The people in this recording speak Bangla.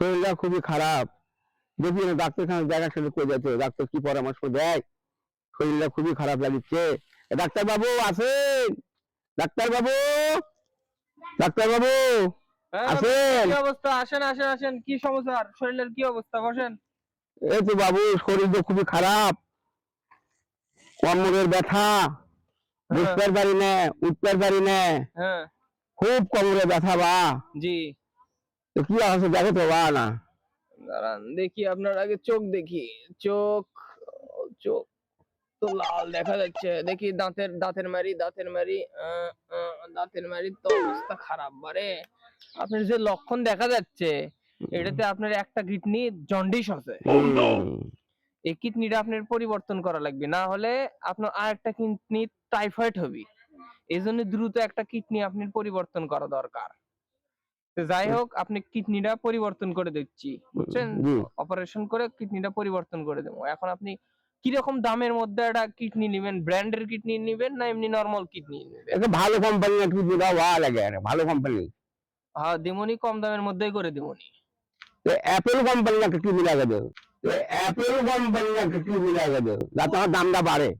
শরীরটা খুবই খারাপ। দেখি না ডাক্তারখানা সাথে করে যেত ডাক্তার কি পরামর্শ দেয়? শরীরটা খুবই খারাপ লাগছে। ডাক্তার বাবু আছেন ডাক্তার বাবু ডাক্তার বাবু হ্যাঁ, আছেন কি অবস্থা? আসেন আসেন আসেন। কি সমস্যা? শরীরের কি অবস্থা? বসেন। এই তো বাবু শরীর তো খুবই খারাপ। কোমরের ব্যথা। বুঝতে পারি না উঠতে পারি না। হ্যাঁ। খুব কোমরে ব্যথা বা। জি। কি আছে দেখো তো না। দাঁড়ান দেখি আপনার আগে চোখ দেখি। চোখ চোখ তো লাল দেখা যাচ্ছে। দেখি দাঁতের দাঁতের মারি দাঁতের মারি দাঁতের মারি তো অবস্থা খারাপ বারে। আপনার যে লক্ষণ দেখা যাচ্ছে এটাতে আপনার একটা কিডনি জন্ডিস আছে। এই কিডনিটা আপনার পরিবর্তন করা লাগবে। না হলে আপনার আর একটা কিডনি টাইফয়েড হবে। এই জন্য দ্রুত একটা কিডনি আপনার পরিবর্তন করা দরকার। যাই হোক আপনি কিডনিটা পরিবর্তন করে দিচ্ছি বুঝছেন? অপারেশন করে কিডনিটা পরিবর্তন করে দেবো। এখন আপনি কীরকম দামের মধ্যে একটা কিডনি নেবেন? ব্র্যান্ডের কিডনি নেবেন না এমনি নরমাল কিডনি নেবেন? একটা ভালো কোম্পানি একটু দাও ভালো লাগে ভালো কোম্পানি হ্যাঁ দিমনি কম দামের মধ্যেই করে দিমনি। অ্যাপেল কোম্পানি একটা টিভি লাগা দেও। অ্যাপেল কোম্পানি একটা টিভি লাগা দেও যাতে আমার দামটা বাড়ে।